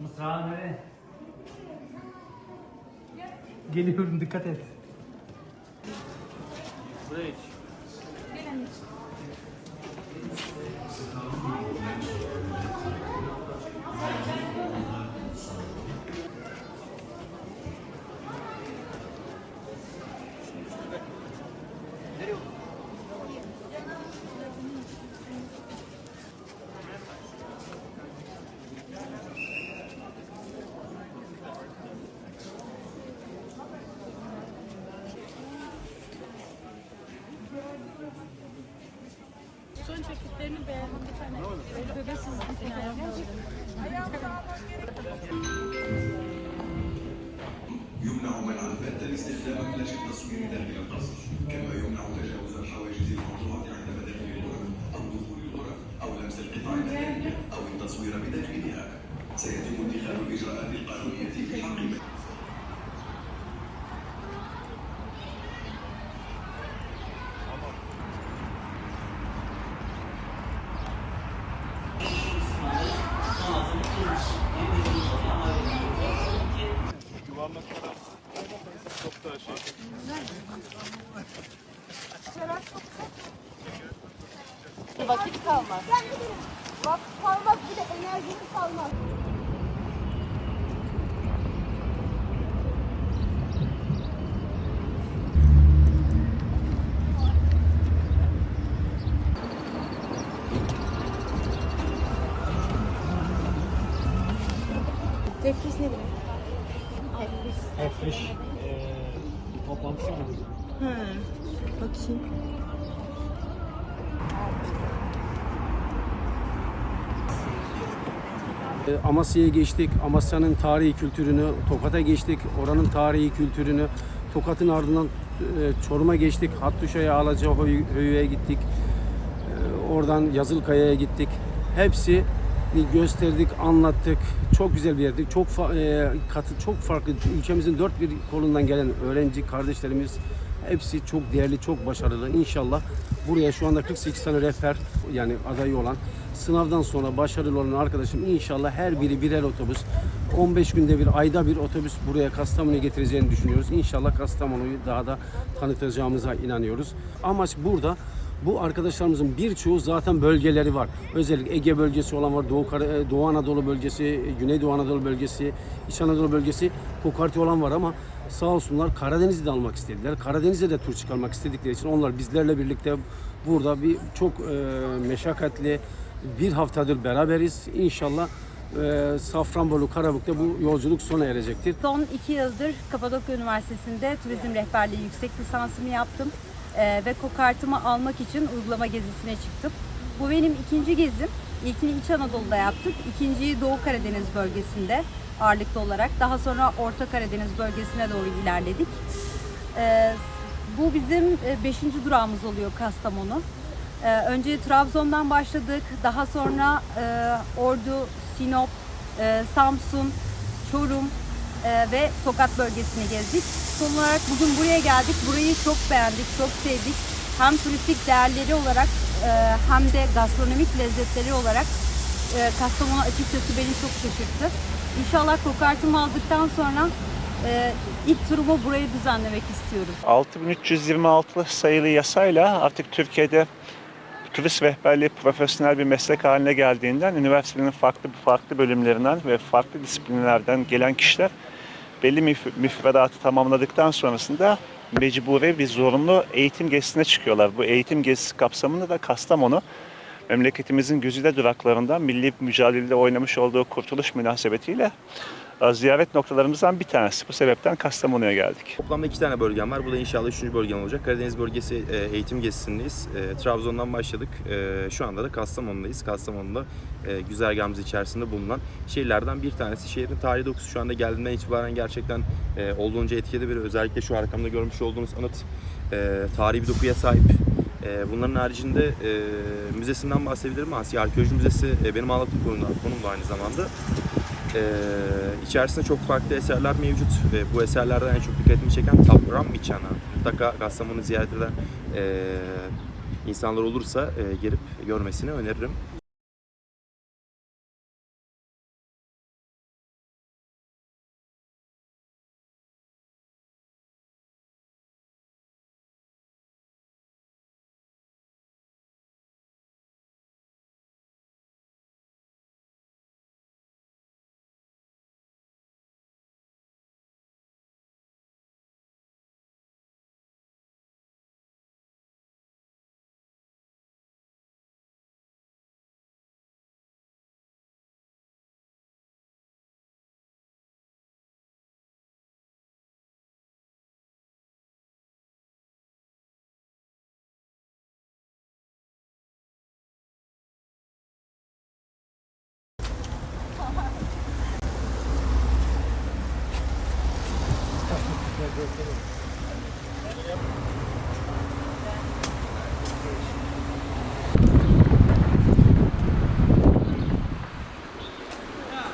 Mısra nereye? Geliyorum dikkat et. Buraya Son çektiklerini beğendim bir tane. Bebesiz bir tane يمنع منعا باتا استخدام فلاش التصوير داخل القصر كما يمنع تجاوز الحواجز الموضوعة عند مداخل الغرف أو دخول الغرف أو لمس القطع المدنية أو التصوير بداخلها سيتم اتخاذ الإجراءات القانونية Yuvarlaklara çok da şey. Vakit kalmaz. Vakit kalmaz bir de enerjisi kalmaz. Efriş. Eee toplantısı mı? Ha. Bakayım. E, Amasya'ya geçtik. Amasya'nın tarihi kültürünü, Tokat'a geçtik. Oranın tarihi kültürünü, Tokat'ın ardından e, Çorum'a geçtik. Hattuşa'ya, Alacahoyu'ya gittik. E, Oradan Yazılkaya'ya gittik. Hepsi gösterdik, anlattık. Çok güzel bir yerdi. Çok e, katı, çok farklı. Ülkemizin dört bir kolundan gelen öğrenci kardeşlerimiz hepsi çok değerli, çok başarılı. İnşallah buraya şu anda 48 tane rehber yani adayı olan sınavdan sonra başarılı olan arkadaşım inşallah her biri birer otobüs 15 günde bir ayda bir otobüs buraya Kastamonu'ya getireceğini düşünüyoruz. İnşallah Kastamonu'yu daha da tanıtacağımıza inanıyoruz. Amaç burada bu arkadaşlarımızın birçoğu zaten bölgeleri var. Özellikle Ege bölgesi olan var, Doğu, e, Doğu Anadolu bölgesi, Güneydoğu Anadolu bölgesi, İç Anadolu bölgesi, kokarti olan var ama sağ olsunlar Karadeniz'i de almak istediler. Karadeniz'e de tur çıkarmak istedikleri için onlar bizlerle birlikte burada bir çok e, meşakkatli bir haftadır beraberiz. İnşallah e, Safranbolu, Karabük'te bu yolculuk sona erecektir. Son iki yıldır Kapadokya Üniversitesi'nde turizm rehberliği yüksek lisansımı yaptım. Ee, ve kokartımı almak için uygulama gezisine çıktım. Bu benim ikinci gezim. İlkini İç Anadolu'da yaptık. İkinciyi Doğu Karadeniz bölgesinde ağırlıklı olarak. Daha sonra Orta Karadeniz bölgesine doğru ilerledik. Ee, bu bizim e, beşinci durağımız oluyor Kastamonu. Ee, önce Trabzon'dan başladık. Daha sonra e, Ordu, Sinop, e, Samsun, Çorum e, ve Tokat bölgesini gezdik. Son olarak bugün buraya geldik. Burayı çok beğendik, çok sevdik. Hem turistik değerleri olarak e, hem de gastronomik lezzetleri olarak e, Kastamonu açıkçası beni çok şaşırttı. İnşallah kokartımı aldıktan sonra e, ilk turumu buraya düzenlemek istiyorum. 6326 sayılı yasayla artık Türkiye'de turist rehberliği profesyonel bir meslek haline geldiğinden üniversitenin farklı farklı bölümlerinden ve farklı disiplinlerden gelen kişiler belli müf- müfredatı tamamladıktan sonrasında mecburi bir zorunlu eğitim gezisine çıkıyorlar. Bu eğitim gezisi kapsamında da Kastamonu memleketimizin güzide duraklarından milli mücadelede oynamış olduğu kurtuluş münasebetiyle ziyaret noktalarımızdan bir tanesi. Bu sebepten Kastamonu'ya geldik. Toplamda iki tane bölgem var. Bu da inşallah üçüncü bölgem olacak. Karadeniz bölgesi e, eğitim gezisindeyiz. E, Trabzon'dan başladık. E, şu anda da Kastamonu'dayız. Kastamonu'da güzergahımız içerisinde bulunan şehirlerden bir tanesi. Şehrin tarihi dokusu şu anda geldiğinden itibaren gerçekten e, olduğunca etkili bir özellikle şu arkamda görmüş olduğunuz anıt tarihi bir dokuya sahip. Bunların haricinde e, müzesinden bahsedebilirim. Asya Arkeoloji Müzesi e, benim ağlatım konum, konum da aynı zamanda. Ee, içerisinde çok farklı eserler mevcut ve bu eserlerden en çok dikkatimi çeken Tapram Miçana. Mutlaka Kastamonu'nu ziyaret eden ee, insanlar olursa ee, gelip görmesini öneririm. Thank you.